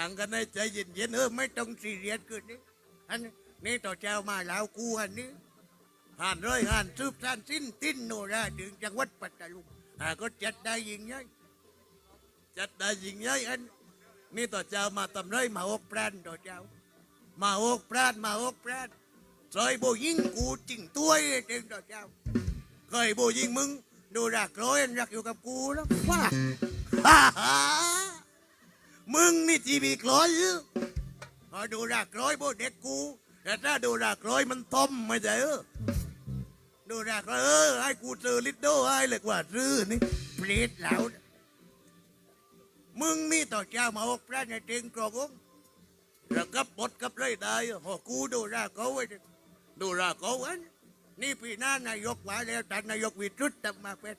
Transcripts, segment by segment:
นังกันให้ใจเย็นๆเออไม่ต้องซีเรียสเกินนี่อันนี้นี่ต่อเจ้ามาแล้วกูอันนี้ห่านร้อยห่านซืบท่านสิ้นติ้นโนราถึงจังหวัดปัตตานีอ่าก็จัดได้ยิงใหญ่จัดได้ยิงใหญ่อันนี่ต่อเจ้ามาทำไรมาอกแปรนต่อเจ้า มาอกแปรนมาอกแปรนซอยโบยิงกูจริงตัวเองต่อเจ้าเคยโบยิงมึงดูรักร้อยรักอยู่กับกูแล้วว้าฮ่าฮ่า มึงนี่จีบีกร้อยพอดูรักร้อยโบเด็กกู แต่ถ้าดูรักร้อยมันต้มไม่ใช่เออดูรักร้อยเออให้กูเจอลิดโดให้เลยกว่าซื้อนี่เปรตแล้ว มึงนี่ต่อเจ้ามาอกพระในเต็งกรอกงแล้วกับบทกับไรได้หอกูดูรักเขาไว้ดิดูรักเขาไว้นี่ปีหน้านายกว่าแล้วแต่นายกวิตรุตจะมาเป็น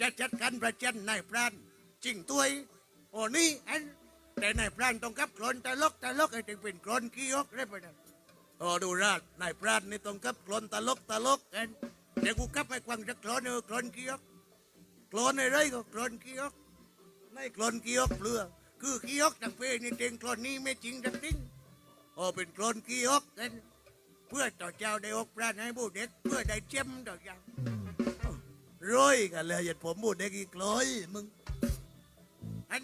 จะจัดการประจันนายพรานจริงตัวโอ้นี่อัน แต่นายพรานต้องกับกรอนตลกตลกไอ้ถึงเป็นกรอนกี้ยกได้ไปนะโอ้ดูราดนายพรานนี่ต้องกับกรอนตลกตลกกันเดี๋ยวกูกับไปควังจะกรอนเออกรอนกี้ยกกรอนอะไรก็กรอนกี้ยกในกรอนกี้ยกเปลือคือกี้ยกต่างเพนี่เต็งกรอนนี้ไม่จริงจังจริงโอ้เป็นกรอนกี้ยกกันเพื่อต่อเจ้าได้อกพระให้ผู้เด็กเพื่อได้เจ้มต่อเจ้าร้อยกันเลยอย่าผมผู้เด็กอีกร้อยมึงอัน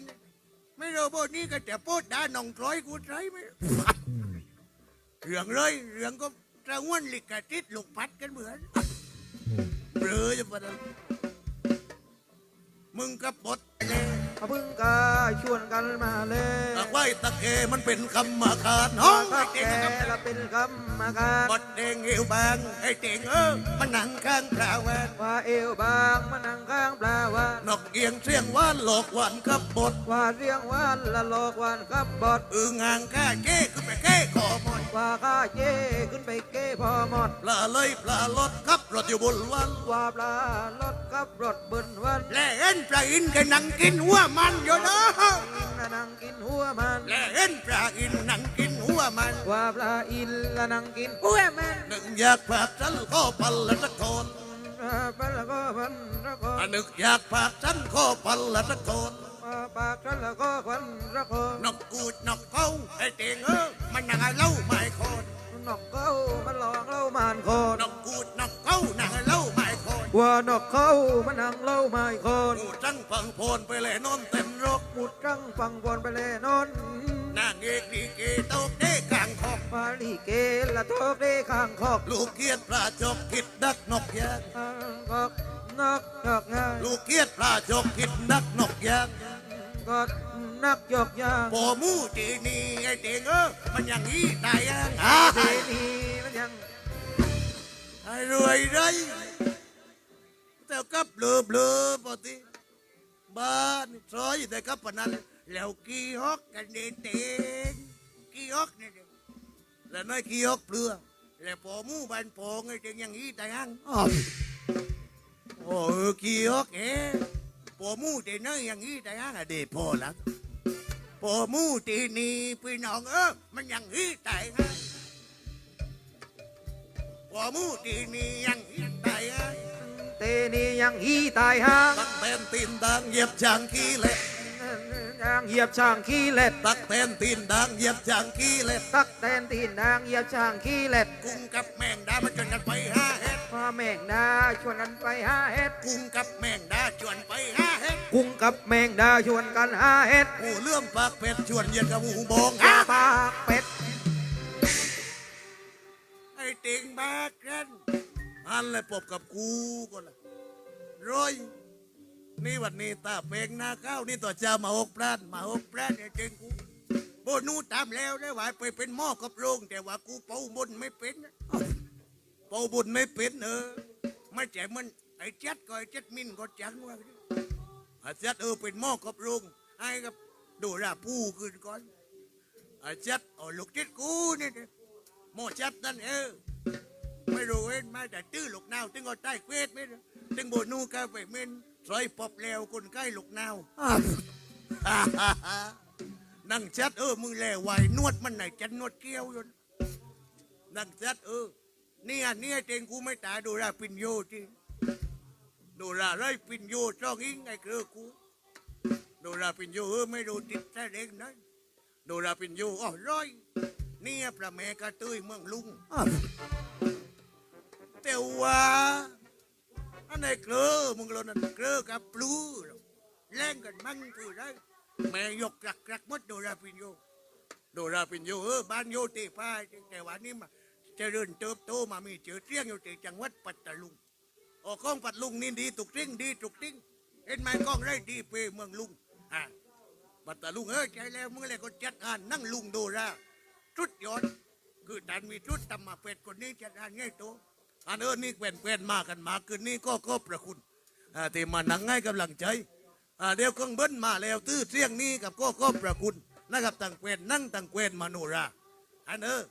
ไม่รู้พวกนี้ก็จะพูดด่าน้องร้อยกูใช้ไม่เรื่องเลยเรื่องก็จะง่วนลิกาติดลูกพัดกันเหมือนเบลอจะปะนะมึงกับบทเลย พพึ่งกาชวนกันมาเลยตะไว้ตะเกมันเป็นคำมาขาดน้องถ้าไอ้แกเด็กนะครับละเป็นกรรมการบดเด้งเอวบางไอ้เด็กเออมันหนังข้างปลาแวนว่าเอวบางมานั่งข้างปลาวานนกเอียงเสียงหว่านหลอกหวานกับบดว่าเรียงวานละโลกวานกับบอดอึงอ่างก้าเจ้ขึ้นไปเก้ขอหมดว่าข้าเจ้ขึ้นไปเก้พอหมดปลาเลยปลาลดครับรถอยู่บนวันว่าปลารถกับรถบนวันและเห็นปลาอินกันนั่งกินหัวมันอยู่เนาะละนั่งกินหัวมันและเห็นปลาอินนั่งกินหัวมันว่าปลาอินละนั่งกินหัวมันหนึ่งอยากผากฉันข้อปันละตะโกนปลาก็พันละก็อันหนึ่งอยากผากฉันข้อปันละตะโกนปากฉันละก็พันละก็นกกูดนกเขาไอ้เตียงเออมันนั่งเล่าไม่คนนกเขามันหลอกเล่ามานคนนกกูดนกเขานั่งเล่าไม่คน ว่านกเขามันนั่งเล่าไม่คนกูจังพังโพนไปเลยนอนเต็มรกมุดจังฟังบนไปเลยนอนนางเอกดีเกโตกเด้กลางคอกปาลีเกละทอกได้ข้างคอก ลูกเกียดปลาจกผิดดักนกยางข้างคอกนกจอกงานลูกเกียดปลาจกผิดดักนกยางก็นักจอกยางปอมูจีนี่ไอ้เด็กเออมันอย่างนี้ตายยังอะเดนีมันยังไอ้รวยไร แต่กับเบลอเบลอปกติบ้านซอยอยู่แต่กับปนนั้นแล้วกี่ฮอกกันเดนเตงกี่ฮอกเนี่ยแล้วน้อยกี่ฮอกเปลือแล้วปอมูบ้านปองไอ้เด็กอย่างนี้ตายยังอ้าวโอ้กี่ฮอกเอ๋ปอมูเด็กน้อยอย่างนี้ตายยังอะเด็กพอละปอมูตีนี่พี่น้องเออมันอย่างนี้ตายยังปอมูตีนี่อย่างนี้ตายยัง เตนียังฮีตายห่างตักเต้นตีนดังเหยียบจางขี้เล็ดยังเหยียบช่างขี้เล็ดตักเต้นตีนดังเหยียบจางขี้เล็ดตักแตนตีนนางเหยียบช่างขี้เล็ดกุ้งกับแมงดามาชวนกันไปห้าเฮ็ดพ่อแม่งดาชวนกันไปหาเห็ดกุ้งกับแมงดาชวนไปห้าเฮ็ดกุ้งกับแมงดาชวนกันหาเห็ดหูเลื่อมปากเป็ดชวนเหยียดกับหูบงยาปากเป็ดไอ้ติงบากกัน อันเลยปบกับกูก็ละร้อยนี่วันนี้ตาเพลงหน้าข้าวนี่ต่อเจ้ามาหกพลานมาหกพลานไอ้เจงกูโบนูตามแล้วได้ว่าไปเป็นหม้อกับโรงแต่ว่ากูเป่าบุญไม่เป็นเป่าบุญไม่เป็นเออไม่ใช่มันไอ้เจ็ดก็ไอ้เจ็ดมินก็จังว่าไอ้เจ็ดเออเป็นหม้อกับโรงไอ้กับดูราผู้ขึ้นก่อนไอ้เจ็ดเอาลูกเจ็ดกูนี่หม้อเจ็ดนั่นเออ ไม่รู้เว้นมาแต่ตื้อลูกนาวตึงก็ใต้เควสไม่ตึงโบนูก็ไปเมนซอยปอบแล้วคนใกล้ลูกนาวนั่งจัดเออมึงแลไหวนวดมันไหนจัดนวดเกี้ยวอยนนั่งจัดเออเนี่ยเนี่ยเจงกูไม่ตายดูราปินโยจริงดูราไรปินโยจ้องอิงไอ้เกลือกูดูราปินโยเออไม่ดูติดแท้เด็กนั้นดูราปินยูอ๋อร้อยเนี่ยพระแม่กระตุ้ยเมืองลุง อ้าวแต่ว่าอันไหนเกลือมึงเรานั่นเกลือกับปลูแล่งกันมั่งคือไรแม่ยกกรักกรักมดโดราปินยูดูราปินยูเออบ้านโยตีป้ายแต่ว่านี่มาเจริญเติบโตมามีชื่อเสียงอยู่ที่จังหวัดปัตตาลุงโอ้ก้องปัตตาลุงนี่ดีตุกติ้งดีตุกติ้งเห็นไหมก้องไรดีเปเมืองลุงอะปัตตาลุงเออใจแล้วมึงเลยก็จัดงานนั่งลุงโดราชุดยอดคือดันมีชุดตำมาเป็ดคนนี้จัดงานง่ายโต อันเออนี่แกวนแกวนมากันมาคืนนี้ก็ก็ประคุณอ่าที่มานั่งให้กำลังใจอ่าเดี๋ยวเครื่องเบิ้ลมาแล้วตื้อเสียงนี้กับก็ก็ประคุณนะครับต่างแกวนนั่งต่างแกวนมาโนราอันเออ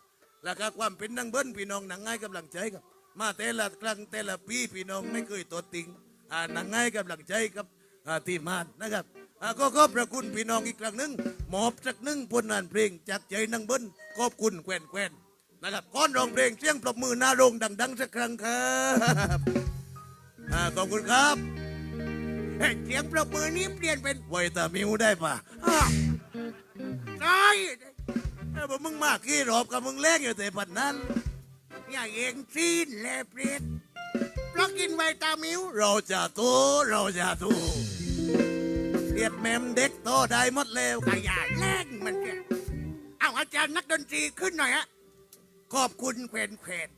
แล้วก็ความเป็นนั่งเบิ้ลพี่น้องนั่งให้กำลังใจครับ มาแต่ละครั้งแต่ละปีพี่น้องไม่เคยตัวติงอ่านั่งให้กำลังใจกับอ่าทีมานนะครับอ่าก็ก็ประคุณพี่น้องอีกครั้งหนึ่งหมอบสักหนึ่งผลงานเพลงจากใจนั่งเบิ้ลขอบคุณแกวนแกวน นะครับก้อนร้องเพลงเสียงปรบมือหน้าโรงดัง ๆ สักครั้งครับอขอบคุณครับเฮ้เสียงปรบมือนี้เปลี่ยนเป็นไวตามิวได้ปะอ้าวใช่เอ้าบอกมึงมากขี้รอบกับมึงแรงอยู่แต่ปัดนั้นอย่าเองซีนแลเปลี่ยนเพราะกินไวตามิวเราจะโตเราจะโตเรียดแมมเด็กโตได้หมดแล้วขยะแรงมันเนี่ยเอาอาจารย์นักดนตรีขึ้นหน่อยฮะ ขอบคุณแขวนแขวน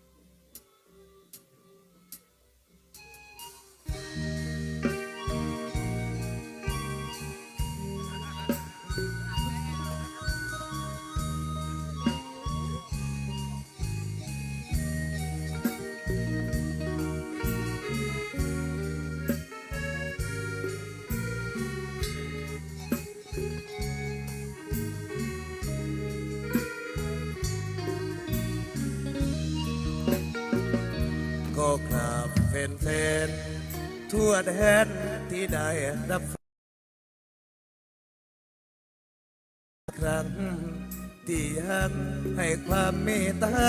ก็กราบแฟนๆทั่วแดนที่ได้รับครั้งที่ยังให้ความเมตตา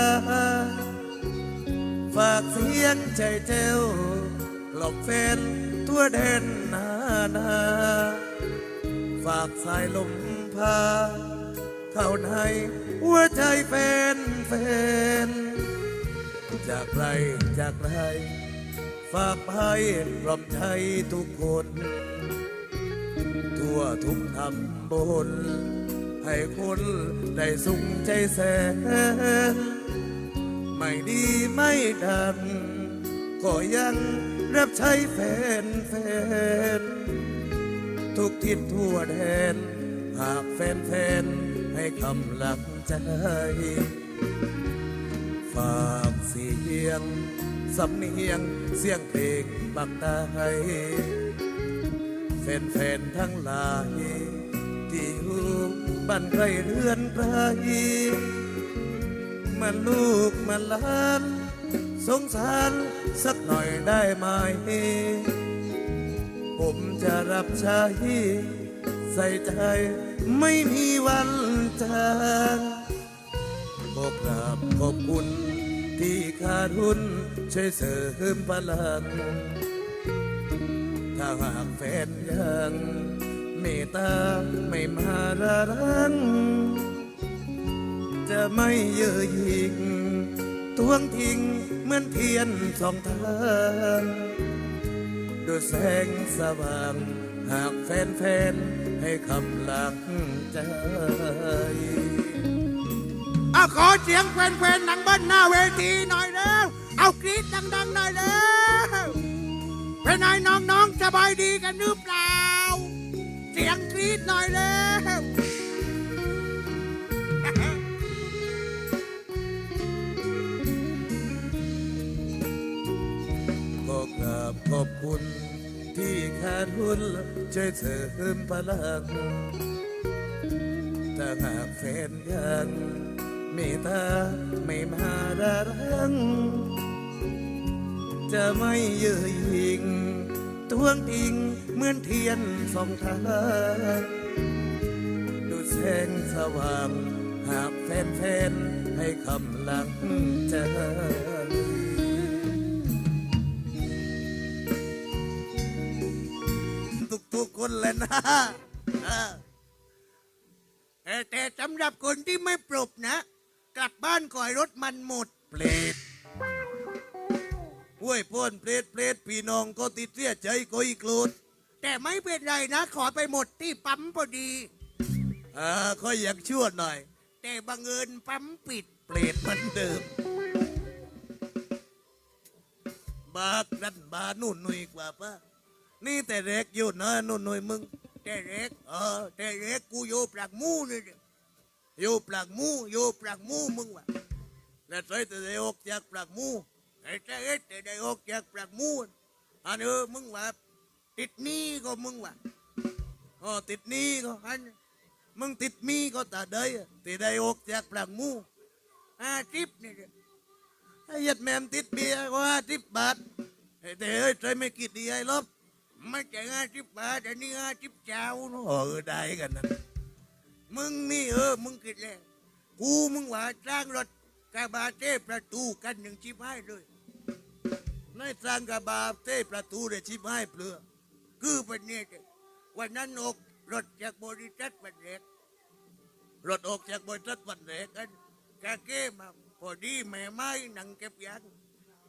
ฝากเสียงใจเจ้ากลบแฟนทั่วแดนนานา ฝากสายลมพา เข้าในหัวใจแฟนแฟนๆ จากไรจากไรฝากให้กล่อมใจทุกคน ทั่วทุกตำบลให้คนได้สุขใจแสนไม่ดีไม่ดังก็ยังรับใช้แฟนแฟน ทุกทิศทั่วแดน หากแฟนแฟนให้คำหลังใจ ฝากเสียง สำเนียงเสียงเพลงบักตายแฟนๆทั้งหลาย ที่อยู่บ้านใกล้เรือนไกลมันลูกมันหลาน สงสารสักหน่อยได้ไหมผมจะรับใช้ใส่ใจไม่มีวันจางขอกราบขอบคุณ ที่ขาดทุนช่วยเสริมพลัง ถ้าหากแฟนยังเมตตาไม่มาระรัง จะไม่เย่อหยิ่งทวงทิ้งเหมือนเทียนสองทางด้วยแสงสว่าง หากแฟนๆให้คำหลังใจ เอาขอเสียงแฟนๆหนังเบิ้ลหน้าเวทีหน่อยแล้ว เอากรี๊ดดังๆหน่อยแล้วเป็นไงน้องๆสบายดีกันหรือเปล่า เสียงกรี๊ดหน่อยแล้วก็กราบขอบคุณ ที่ขาดทุนช่วยเสริมพลังถ้าหากแฟนยัง เมตตาไม่มาระรัง จะไม่เย่อหยิ่งทวงทิงเหมือนเทียนสองทางดูแสงสว่าง หากแฟนๆให้คำหลังใจทุกๆคนเลยนะเอเห็นแต่สำหรับคนที่ไม่ปรบนะ กลับบ้านก่อยรถมันหมดเปรตห้วยพ่นเปรตเปรตพี่น้องก็ติดเสียใจก็อีกโกรธแต่ไม่เป็นไรนะ ขอไปหมดที่ปั๊มพอดีอ่าก็อยากชั่วหน่อย แต่บังเอิญปั๊มปิดเปรตเหมือนเดิมบากดันบานุ่นหนุ่ยกว่าปะนี่แต่เล็กอยู่นะนุ่นหนุ่ยมึง แต่เล็กเออแต่เล็กกูอยู่ปลักหมูนี่ดิ อยู่ปลักหมูอยู่ปลักหมูมึงวะแล้วใส่แต่ได้ออกจากปลักหมูไอ้แต่เอ็ดแต่ได้ออกจากปลักหมูอันเออมึงว่าติดนี้ก็มึงวะอ๋อติดนี้ก็อันมึงติดมีก็ตาเดยที่ได้ออกจากปลักหมูอาทิบนี่ไอ้ยัดแมมติดเบียร์ก็ห้าสิบบาทไอ้แต่เอ้ยใจไม่กิดดีไอ้ลบไม่ใช่ห้าสิบบาทอันนี้ห้าสิบเจ้าเนอะเออได้กันนะ มึงนี่เออ มึงคิดแล้ว กูมึงว่าสร้างรถกระบะเทประตูกันหนึ่งชิบให้เลยในสร้างกระบะเทประตูเลยชิบให้เปลือ คือเป็นเนี่ยวันนั้นออกรถจากบริษัทวันแรกรถออกจากบริษัทวันแรกกันกาเก้มาพอดีแม่ไม้นั่งเก็บยาง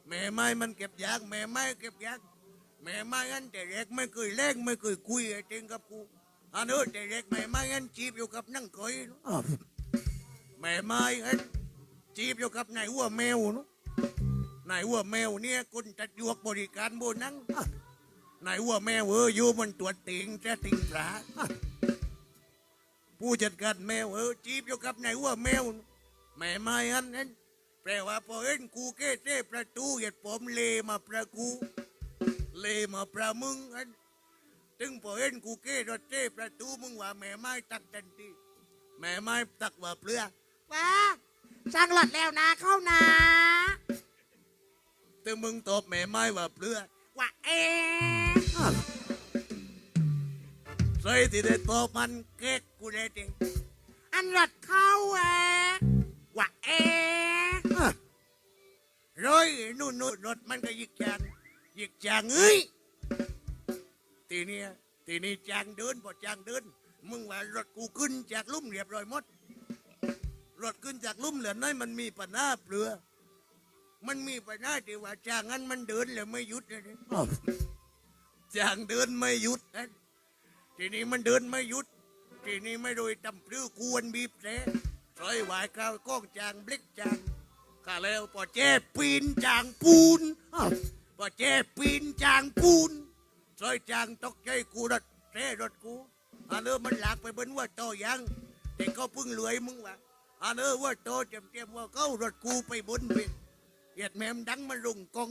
แม่ไม้มันเก็บยางแม่ไม้เก็บยางแม่ไม้อันแต่แรกไม่เคยแลกไม่เคยคุยไอ้เจงกับกู อันเออแต่แรกแม่ไม้อันจีบอยู่กับนั่งเคยเนอะแม่ไม้อันจีบอยู่กับนายหัวแมวเนอะนายหัวแมวเนี่ยคนจัดยวกบริการโบนังนายหัวแมวเอออยู่มันตัวติงจะติงปลาผู้จัดการแมวเออจีบอยู่กับนายหัวแมวแม่ไม้อันนั้นแปลว่าพอเห็นกูเก้เต้ประตูเหยียดผมเลมาประกูเลมาประมึงอัน ถึงพอเห็นกูเก้รถเต้ประตูมึงว่าแม่ไม้ตักทันทีแม่ไม้ตักว่าเปลือว้าสร้างหลอดแล้วนะเข้านะถึงมึงตอบแม่ไม้ว่าเปลือว่าเอะใส่ที่ได้ตอบมันเก๊กกูได้ดิอันหลอดเข้าแอะว่าเอะร้อยนู่นนู่นรถมันก็ยิกจางยิกจางเอ้ย ทีนี้ทีนี้จางเดินพอจางเดิน มึงว่ารถกูขึ้นจากลุ่มเรียบร้อยหมดรถขึ้นจากลุ่มเหลือน้อยมันมีปัญหาเปลือ มันมีปัญหาที่ว่าจางนั้นมันเดินแล้วไม่หยุดเลยจางเดินไม่หยุดนะทีนี้มันเดินไม่หยุด ทีนี้ไม่โดยตำปลือควรบีบแสซอยหวายข้าวก้องจางบลิกจางข้าแล้วพอแจ้ปีนจางปูนพอแจ้ปีนจางปูน ซอยจางตกใจกูรถแท้รถกูอันเออมันหลากไปบนว่าโตยังแต่ก็พิ่งรวยมึงวะอันเออว่าโตเต็มเต็มว่าเขารถกูไปบนไปเหยียดแม่มดังมาลงกอง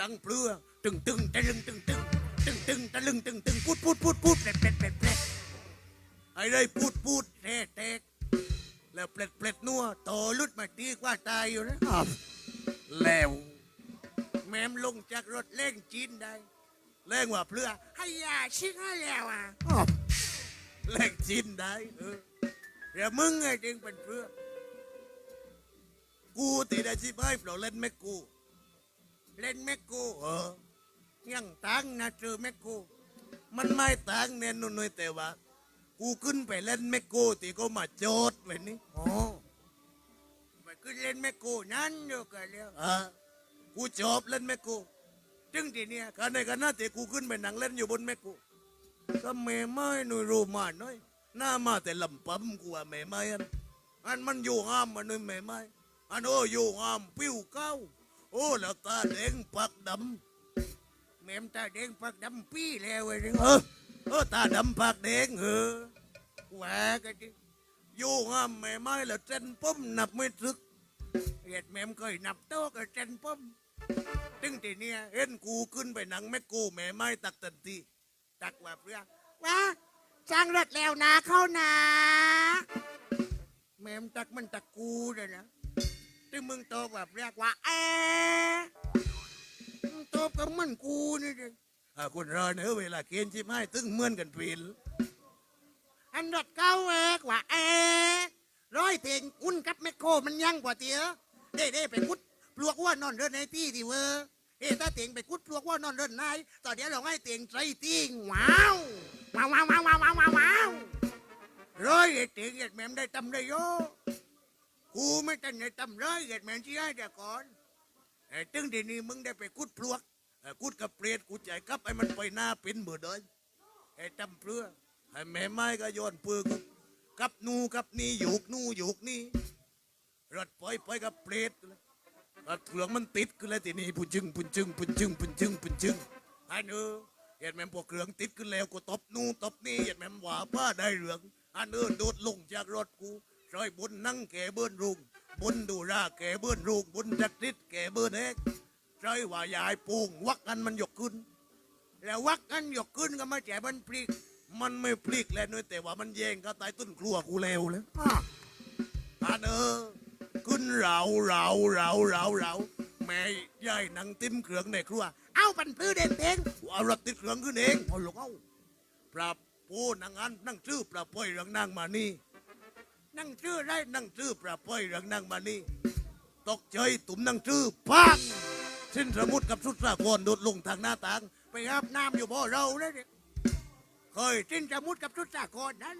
ดังเปลือตึงตึงตะลึงตึงตึงตึงตึงตะลึงตึงตึงพูดพูดพูดพูดเปล็ดเปล็ดเปล็ดเป็ดไอ้เลยพูดพูดแท้แตกแล้วเปล็ดเปล็ดนัวโตลุดมาตีกว่าตายอยู่นะแล้วแม่มลงจากรถเล่งจีนได้ เล่งว่าเปลือให้ยาชิงให้แล้วอะเล่งจีนได้เออเดี๋ยวมึงไงจึงเป็นเปลือกูตีได้ชิบให้เปล่าเล่นแม่กู เล่นแม่กูเออยังตังนะเจอแม่กู มันไม่ตังเนี่ยนุ่นๆแต่ว่า กูขึ้นไปเล่นแม่กูตีก็มาโจดไว้นี่อ๋อไปขึ้นเล่นแม่กูนั่นเดียวกันแล้วอ่ากูจอบเล่นแม่กู จึงทีเนี้ยกันในกันหน้าตีกูขึ้นไปนั่งเล่นอยู่บนแม่กูก็แม่ไม้หนุ่ยรู้มาหน่อยหน้ามาแต่ลำปั๊มกูว่าแม่ไม้อันอันมันอยู่ห้ามมันหนุ่ยแม่ไม้อันโอ้อยู่ห้ามปิ้วเก้าโอ้แล้วตาแดงปักดำแม่มตาแดงปักดำปี้แล้วไอ้เรื่องเออเออตาดำปักแดงเออแหวกันดิอยู่ห้ามแม่ไม้แล้วเจนปุ้มนับไม่ถึกเหตุแม่มเคยนับโต๊ะกับเจนปุ้ม ตึงทีเนี้ยเห็นกูขึ้นไปหนังแม่กูแม่ไม้ตักตันทีตักว่าเพื่อว้าสร้างหลอดแล้วนะเข้านะแม่มตักมันตักกูเลยนะตึงมึงโตกว่าเพื่อว่าเอมึงโตกับมันกูนี่ดิอ่าคุณรอเนอเวลาเกณฑ์ชิบให้ตึงเมือนกันปีนอันหลอดเข้าเอกว่าเอร้อยเตียงอุ่นกับแมคโครมันยั่งกว่าเตียเด้เด้ไปคุด ปลวกว่านอนเดินในที่ที่เวอร์เอ้ถ้าเตียงไปคุดปลวกว่านอนเดินในตอนเดี๋ยวเราให้เตียงใจติ้งว้าวว้าวว้าวว้าวว้าวว้าวว้าวร้อยเอเตียงเอ็ดแม่มได้ตำได้โยกูไม่ตันได้ตำร้อยเอ็ดแม่มที่ให้เดี๋ยวก่อนไอ้ตึงทีนี้มึงได้ไปกุดพลวกกุดกับเปรตกูใจกับไอ้มันไปหน้าเป็นเบื่อเดินไอ้ตำเปลือไอ้แม่ไม้ก็โยนปืนกูกับนูกับนี่หยุกนูหยุกนี่รถปล่อยปล่อยกับเปรตเลย เถืองมันติดกันเลยทีนี้ปุ่นจึงปุ่นจึงปุ่นจึงปุ่นจึงปุ่นจึงไอ้เนื้อเห็นแม่มพวกเครื่องติดขึ้นแล้วกูตบนู่นตบนี่เห็นแม่มว่าป้าได้เหลืองอันอื่นโดดลงจากรถกูซอยบุญนั่งแก่เบิ้นรุงบุญดูราแก่เบิ้นรุงบุญจักริดแก่เบิ้นเอกซอยว่ายายปูงวักกันมันยกขึ้น แล้ววักกันยกขึ้นก็มาแจมันพลิก มันไม่พลิกแล้วน้อยแต่ว่ามันแย่งก็ตายต้นครัวกูเร็วแล้วอ้ออันเออ ขึ้นเราเราเราเราเราแม่ย่ายนังติ้มเครื่องในครัว เอาปันพื้นเด่นเต็งเอารถติดเครื่องขึ้นเองเอาลงเอาปรับผู้นางอันนั่งชื่อปรับป่อยเรื่องนางมานี่ นั่งชื่อไรนั่งชื่อปรับป่อยเรื่องนางมานี่ ตกใจตุ่มนั่งชื่อพังสิ้นสมุดกับสุดสาครโดดลงทางหน้าต่าง ไปอาบน้ำอยู่บ่อเราแล้วเนี่ยเคยสิ้นสมุดกับชุดสากลนั้น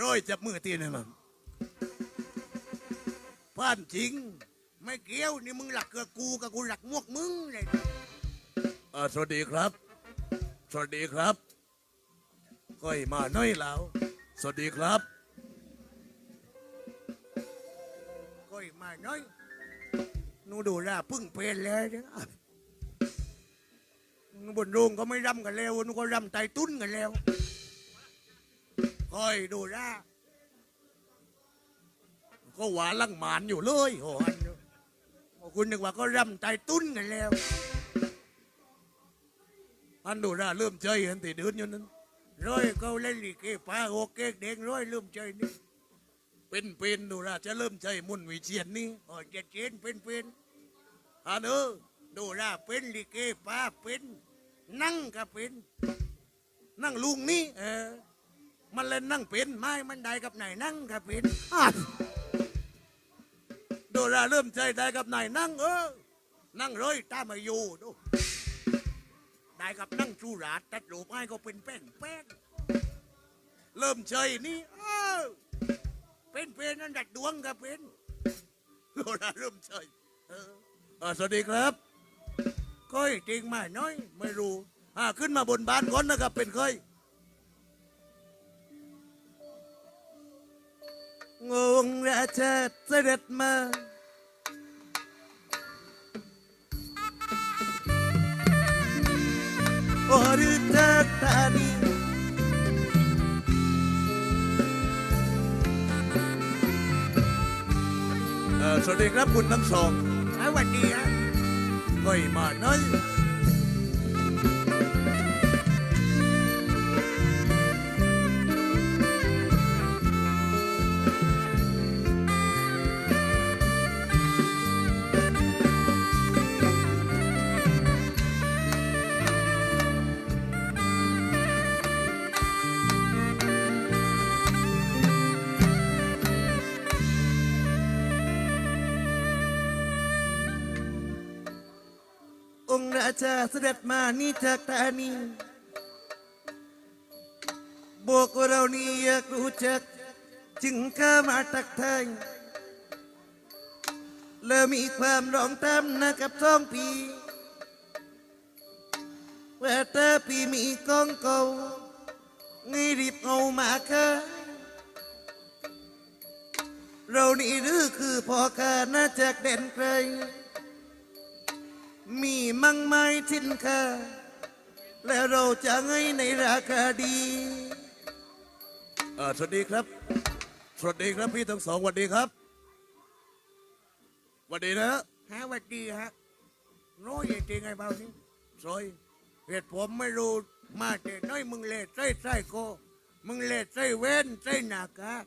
ร้อยจับมือตีนี่มั นผ่านจริง ไม่เกี่ยวนี่มึงหลักเกือกูกับกูหลักมวกมึงเลยอ่าสวัสดีครับ สวัสดีครับก้อยมาน้อยแล้ว สวัสดีครับก้อยมาน้อยหนูดูแลพึ่งเป็นแล้วเนี่ยบนโรงก็ไม่รำกันแล้วหนูก็รำไตตุ้นกันแล้วก้อยดูแล ก็หวานลังหมานอยู่เลยโอ้ยโอ้คุณนึกว่าก็รำไตตุ้นกันแล้วอันดูแลเริ่มใจเห็นตีเดินอยู่นั้นร้อยเขาเล่นลิเกป้าโอเกกเด็กร้อยเริ่มใจนี่เป็นเป็นดูราจะเริ่มใจมุ่นวิเชียนนี่อ๋อเจ็ดเจนเป็นเป็นอันเออดูราเป็นลิเกป้าเป็นนั่งก็เป็น นั่งลุงนี่เออมันเล่นนั่งเป็นไม้มันได้กับไหนนั่งก็เป็นอะ ดูราเริ่มใจได้กับไหนนั่งเออ นั่งเลยตามมาอยู่ดูได้กับนั่งจูราดตัดรูปให้ก็เป็นแป้นแป้นเริ่มใจนี่เออเป็นเป็นนั่นดัดดวงก็เป็นโลราเริ่มใจเออเออสวัสดีครับค่อยจริงไหมน้อย ไม่รู้อ่าขึ้นมาบนบ้านก่อนนะครับเป็นค่อย งงราชาเสด็จมาโอริจักตานีเอ่อสวัสดีครับคุณทั้งสองสวัสดีฮะก้อยมาน้อย องค์ราชาเสด็จมานี่จากตานีบอกว่าเรานี่อยากรู้จัก จึงข้ามาตักทายแล้วมีความร้องตามนะกับท้องปีว่าแต่ปีมีกองเก่าไงรีบเอามาค่ะเรานี่หรือคือพ่อข้าน่าจากเด่นไกล มีมั่งไม้ทิ้นค่าแล้วเราจะไงในราคาดีสวัสดีครับ สวัสดีครับพี่ทั้งสองสวัสดีครับสวัสดีนะฮะสวัสดีฮะน้อยจริงไงเบานี่ซอยเหตุผมไม่รู้มาแต่น้อยมึงเล่ใส่ใส่โกมึงเล่ใส่เว้นใส่หน้ากาก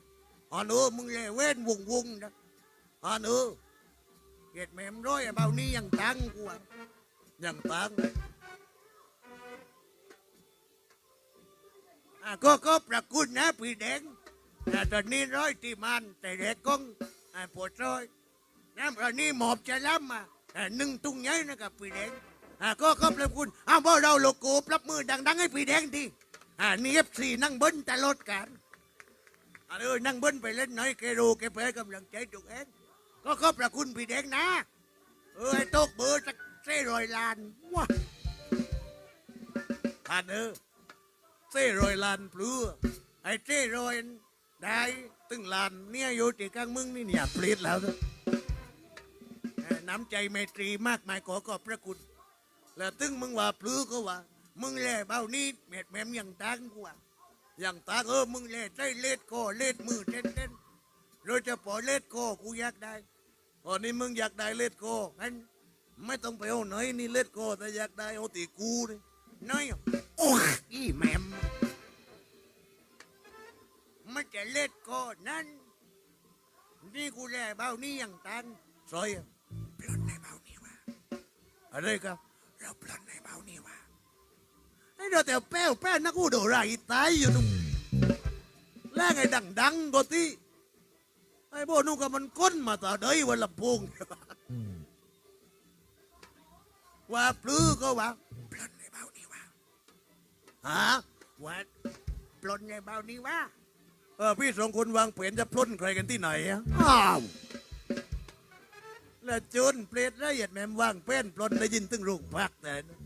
อ่อนเออมึงเล่เว้นวงวงนะอ่อนเออ เหตุแม่มร้อยไอ้เบานี่ยังตังกูอะย่างต่างอะก็ก็ประคุณนะพี่แดงแต่ตอนนี้ร้อยที่มันแต่เด็กกงอะปวดร้อยน้ำตอนนี้หมอบจะล้ำมาอะหนึ่งตุ้งใหญ่นะครับพี่แดงอะก็ก็ประคุณอ้าวบ่เราโลโก้ปรับมือดัง ๆ ให้พี่แดงทีอะนี่เอฟซีนั่งเบิ้ลตลอดกันอันเออนั่งเบิ้ลไปเล่นน้อยแกรู้แกไปให้กำลังใจตัวเอง ก็ขอบพระคุณพี่แดงนะ เออไอ้โต๊ะเบอร์สักเส้รอยลานว้าอันเออเส้รอยลานปลือไอ้เส้รอยได้ตึงลานเนี่ยอยู่ที่กลางมึงนี่เนี่ยเปลีดแล้วน้ำใจไมตรีมากมายขอขอบพระคุณ แล้วตึงมึงว่าปลือก็ว่า มึงแล่เบ้านี้เม็ดแมมยังตังกว่ายังตังเออมึงแล่ใจเล็ดคอเล็ดมือเต้นเต้น โดยเฉพาะเล็ดคอกูอยากได้ตอนนี้มึงอยากได้เล็ดคองั้นไม่ต้องไปเอาไหนนี่เล็ดคอแต่อยากได้เอาตีกูนี่น้อยโอ้ยอีแม่มมันจะเล็ดคอนั้น นี่กูแล่เบานี้ยังตังซอยอะปล้นในเบานี้ว่าอะไรครับเราปล้นในเบานี่ว่าไอ้เราแต่แป้วแป้วนักกูโดดไรตายอยู่ตรงแล้วไงดังดังๆก็ที่ ไอ้โบนุ่งกับมันก้นมาต่อเดยวันลำโพงว่าปลื้อก็ว่าปล้นในเบานี่ว่าฮะว่าปล้นในเบานี่ว่าเออพี่สองคนวางแผนจะปล้นใครกันที่ไหนอะอ้าวแล้วจนเปรตละเอียดแม่มว่างเป้นปลนได้ยินตึงรูปพักแต่นะ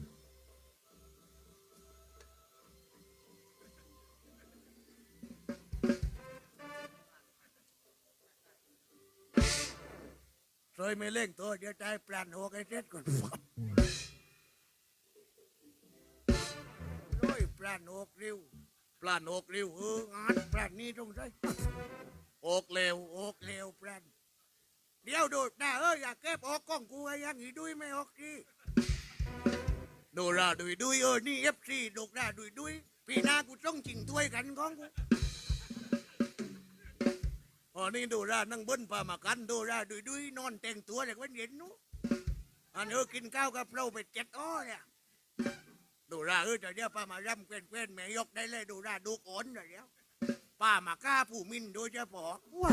ซอยไม่เล่งตัวเดี๋ยวใจปลานโอกไอ้เซ็ตก่อนฟับร้อยปลานโอกริ้วปลานโอกริ้วเอองัดปลานนี้ตรงใจโอกเลวโอกเลวปลานเดี๋ยวดูนะเอออยากเก็บออกกล้องกูไอ้ยังอีดุยไม่ออกทีดูราดุยดุยเออนี่เอฟซีดูราดุยดุยพี่นากูต้องจริงถ้วยกันของกู อ๋อนี่ดูรานั่งเบิ้ลปลามากันดูราดุยดุยนอนแต่งตัวเลยวันเย็นนู้อันเออกินข้าวกับเราไปเจ็ดอ้อเนี่ยดูราเออแต่เดี๋ยวป้ามารำเกว้นเกว้นแม่ยกได้เลยดูราดูโอนเดี๋ยวป้ามาก้าผู้มินโดยเฉพาะว้า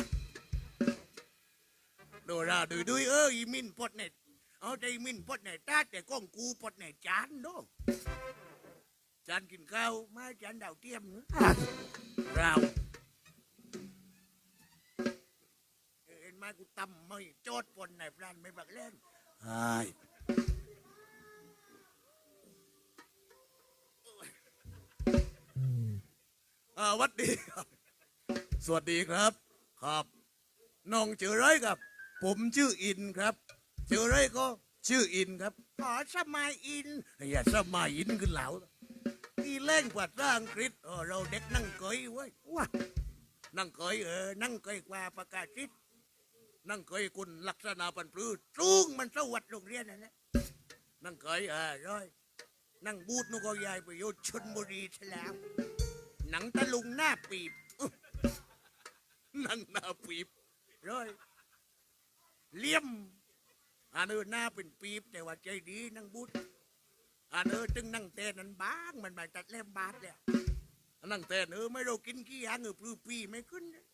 โดราดุยดุยเอออีมินปดเน็ตเอาใจมินปดเน็ตตาแต่ก้องกูปดเน็ตจานโดจานกินข้าวมาจานดาวเทียมเนอะเรา กูตำไม่โจดปนในพรานไม่บักเล่นไอ้อ่าวัดดีครับ สวัสดีครับ ครับน้องชื่ออะไรครับ ผมชื่ออินครับชื่ออะไรก็ชื่ออินครับขอสมัยอินอย่าสมัยอินขึ้นเหลาที่แรงกว่าภาษาอังกฤษเออเราเด็กนั่งเกยเว้ยว้านั่งเกยเออนั่งเกยกว่าประกาศชิด นั่งเกยคุณลักษณะปันปลื้สูงมันสวัสดโรงเรียนนั่นแหละนั่งเกยเออร้อยนั่งบูดนุกยายไปอยู่ชนบุรีซะแล้ว หนังตะลุงหน้าปีบนั่งหน้าปีบร้อยเลี่ยมอันเออหน้าเป็นปีบแต่ว่าใจดีนั่งบุญอันเออตึงนั่งเต้นนั้นบ้างมันมาตัดเล่มบาทแล้วนั่งเต้นเออไม่เรากินขี้ยางเออปลื้ปีไม่ขึ้นนะ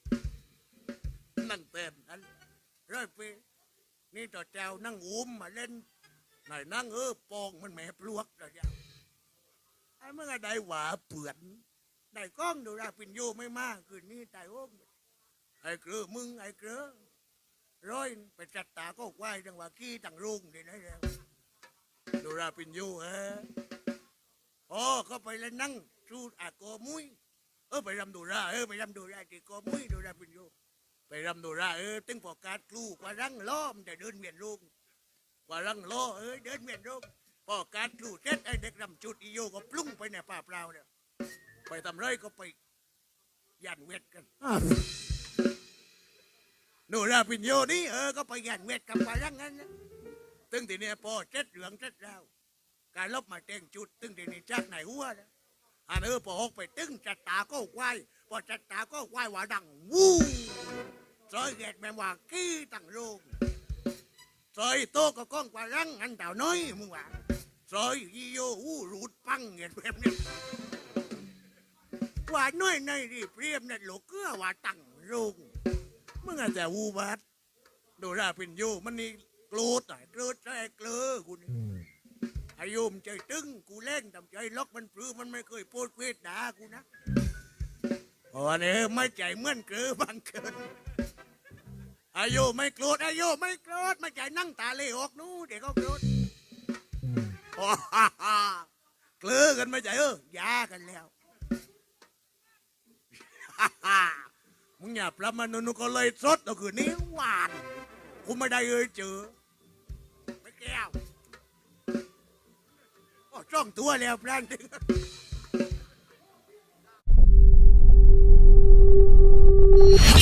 นั่งเต้นอัน ร้อยปีนี่ต่อเจ้านั่งอุ้มมาเล่นไหนนั่งเออปองมันแหม่ปลวกแล้วเนี่ยไอ้เมื่อได้หวาเปื่อนได้กล้องดูราปินโยไม่มากคืนนี้ตายโอ้มไอ้เกลือมึงไอ้เกลือร้อยไปจัดตาก็ไหวจังหวะขี้ต่างรุ่งเดี๋ยวนี้แล้วดูราปินยูเอออ๋อเขาไปแล้วนั่งสูอาโกมุ้ยเออไปรำดูราเออไปรำดูราที่โกมุ้ยดูราปินยู ไปรำดูราเออตึงปอการครูกว่ารังล้อมแต่เดินเวียนลุงกว่ารังล้อเออเดินเวียนลุงปอการครูเสร็จไอเด็กรำจุดอีโยก็ปลุ้งไปในป่าเปล่าเนี่ยไปทำไรก็ไปยันเวทกันหนูราปิญโยนี่เออก็ไปยันเวทกับว่ารังนั้นตึงทีนี้พอเจ็ดเหลืองเจ็ดราวการลบมาแต่งจุดตึงทีนี้จากไหนหัวนะอันเออพอออกไปตึงจัดตาก็ควาย พอจัดตาก็ควายว่าดังวู้ซอยเกตแมงว่ากี้ตั้งโรงซอยโตก็ก้องกว่ารังอันเต่าน้อยมึงว่าซอยยีโยหูรูดปังเงียแบบนี้ว่าน้อยในรีเปรียมเนี่ยโลกเกลือว่าตั้งโรงมึงอาจจะวูบัดดูราเป็นโยมันนี่กรธอะกรธใจเกลือกูนี่อายุมใจตึงกูเล่นทำใจล็อกมันปลื้มันไม่เคยโพดเวทด่ากูนะ อ๋อนี่ไม่ใจเหมื่อนเกลือบังเกินอายุไม่โกรธอายุไม่โกรธไม่ใจนั่งตาเล่ออกนู้เด็กเขาโกรธโอ้ฮ่าฮ่าเกลือกันไม่ใจเออยากันแล้วฮ่าฮ่ามึงอย่าประมาณนุนก็เลยสดก็คือนี้หวานกูไม่ได้เอ่ยเจอไม่แก้วโอ้จ้องตัวแล้วพรานถึง Woo!